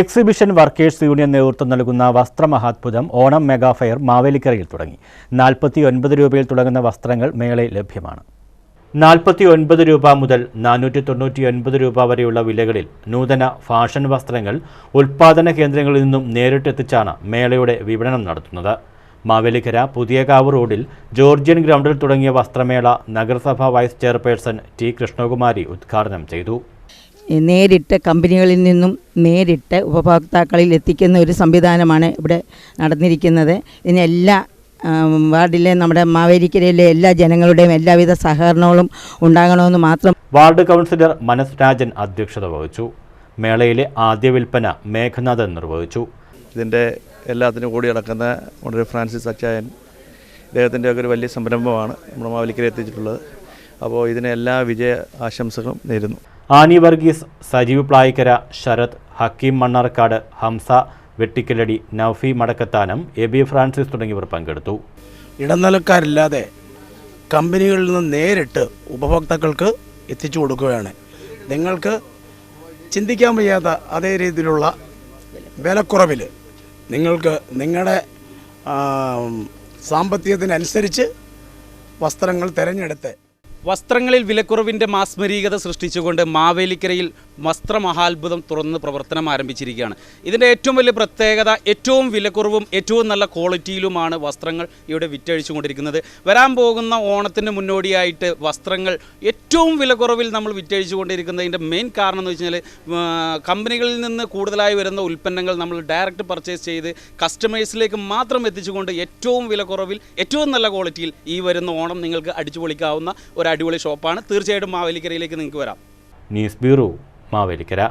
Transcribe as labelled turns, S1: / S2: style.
S1: Exhibition workers union നേതൃത്വം നൽകുന്ന വസ്ത്രമഹാത്ഭുതം Onam mega fair മാവേലിക്കരയിൽ തുടങ്ങി. നാൽപ്പത്തി ഒൻപത് രൂപയിൽ തുടങ്ങുന്ന വസ്ത്രങ്ങൾ മേളയിൽ ലഭ്യമാണ്. നാൽപ്പത്തി ഒൻപത് രൂപ മുതൽ നാനൂറ്റി തൊണ്ണൂറ്റി ഒൻപത് രൂപ വരെയുള്ള വിലകളിൽ നൂതന ഫാഷൻ വസ്ത്രങ്ങൾ ഉൽപ്പാദന കേന്ദ്രങ്ങളിൽ നിന്നും നേരിട്ടെത്തിച്ചാണ് മേളയുടെ വിപണനം നടത്തുന്നത്. മാവേലിക്കര പുതിയകാവ് റോഡിൽ ജോർജിയൻ ഗ്രൗണ്ടിൽ തുടങ്ങിയ വസ്ത്രമേള നഗരസഭാ വൈസ് ചെയർപേഴ്സൺ ടി കൃഷ്ണകുമാരി ഉദ്ഘാടനം ചെയ്തു.
S2: നേരിട്ട് കമ്പനികളിൽ നിന്നും നേരിട്ട് ഉപഭോക്താക്കളിൽ എത്തിക്കുന്ന ഒരു സംവിധാനമാണ് ഇവിടെ നടന്നിരിക്കുന്നത്. ഇതിന് എല്ലാ വാർഡിലെ നമ്മുടെ മാവേലിക്കരയിലെ എല്ലാ ജനങ്ങളുടെയും എല്ലാവിധ സഹകരണങ്ങളും ഉണ്ടാകണമെന്ന് മാത്രം
S1: വാർഡ് കൗൺസിലർ മനസ് രാജൻ അധ്യക്ഷത വഹിച്ചു. മേളയിലെ ആദ്യ വിൽപ്പന മേഘനാഥൻ നിർവഹിച്ചു.
S3: ഇതിന്റെ എല്ലാത്തിനും കൂടി നടക്കുന്ന വളരെ ഫ്രാൻസിസ് അച്ചായൻ ഇദ്ദേഹത്തിന്റെ ഒക്കെ ഒരു വലിയ സംരംഭമാണ് നമ്മുടെ മാവേലിക്കര എത്തിച്ചിട്ടുള്ളത്. അപ്പോൾ ഇതിന് എല്ലാ വിജയ ആശംസകളും നേരുന്നു.
S1: Annie Varghese Sajeev Plaikkara Sarath Hakkim Mannarkkad Hamsa Vettikkaladi Noufi Madakkathanam A B Francis തുടങ്ങിയവർ പങ്കെടുത്തു.
S4: ഇടനിലക്കാരില്ലാതെ കമ്പനികളിൽ നിന്ന് നേരിട്ട് ഉപഭോക്താക്കൾക്ക് എത്തിച്ചു കൊടുക്കുകയാണ്. നിങ്ങൾക്ക് ചിന്തിക്കാൻ വയ്യാത്ത അതേ രീതിയിലുള്ള വിലക്കുറവിൽ നിങ്ങൾക്ക് നിങ്ങളുടെ സാമ്പത്തികത്തിനനുസരിച്ച് വസ്ത്രങ്ങൾ തിരഞ്ഞെടുത്ത്
S5: വസ്ത്രങ്ങളിൽ വിലക്കുറവിന്റെ മാസ്മരീകത സൃഷ്ടിച്ചുകൊണ്ട് മാവേലിക്കരയിൽ വസ്ത്രമഹാത്ഭുതം തുറന്ന് പ്രവർത്തനം ആരംഭിച്ചിരിക്കുകയാണ്. ഇതിന്റെ ഏറ്റവും വലിയ പ്രത്യേകത ഏറ്റവും വിലക്കുറവും ഏറ്റവും നല്ല ക്വാളിറ്റിയിലുമാണ് വസ്ത്രങ്ങൾ ഇവിടെ വിറ്റഴിച്ചുകൊണ്ടിരിക്കുന്നത്. വരാൻ പോകുന്ന ഓണത്തിന് മുന്നോടിയായിട്ട് വസ്ത്രങ്ങൾ ഏറ്റവും വിലക്കുറവിൽ നമ്മൾ വിറ്റഴിച്ചുകൊണ്ടിരിക്കുന്നതിന്റെ മെയിൻ കാരണം എന്ന് വെച്ചാൽ കമ്പനികളിൽ നിന്ന് കൂടുതലായി വരുന്ന ഉൽപ്പന്നങ്ങൾ നമ്മൾ ഡയറക്റ്റ് പർച്ചേസ് ചെയ്ത് കസ്റ്റമേഴ്സിലേക്ക് മാത്രം എത്തിച്ചുകൊണ്ട് ഏറ്റവും വിലക്കുറവിൽ ഏറ്റവും നല്ല ക്വാളിറ്റിയിൽ ഈ വരുന്ന ഓണം നിങ്ങൾക്ക് അടിച്ചു പൊളിക്കാവുന്ന ഒരു അടിപൊളി ഷോപ്പാണ്. തീർച്ചയായിട്ടും മാവേലിക്കരയിലേക്ക് നിങ്ങൾക്ക് വരാം.
S1: News bureau Mavelikkara.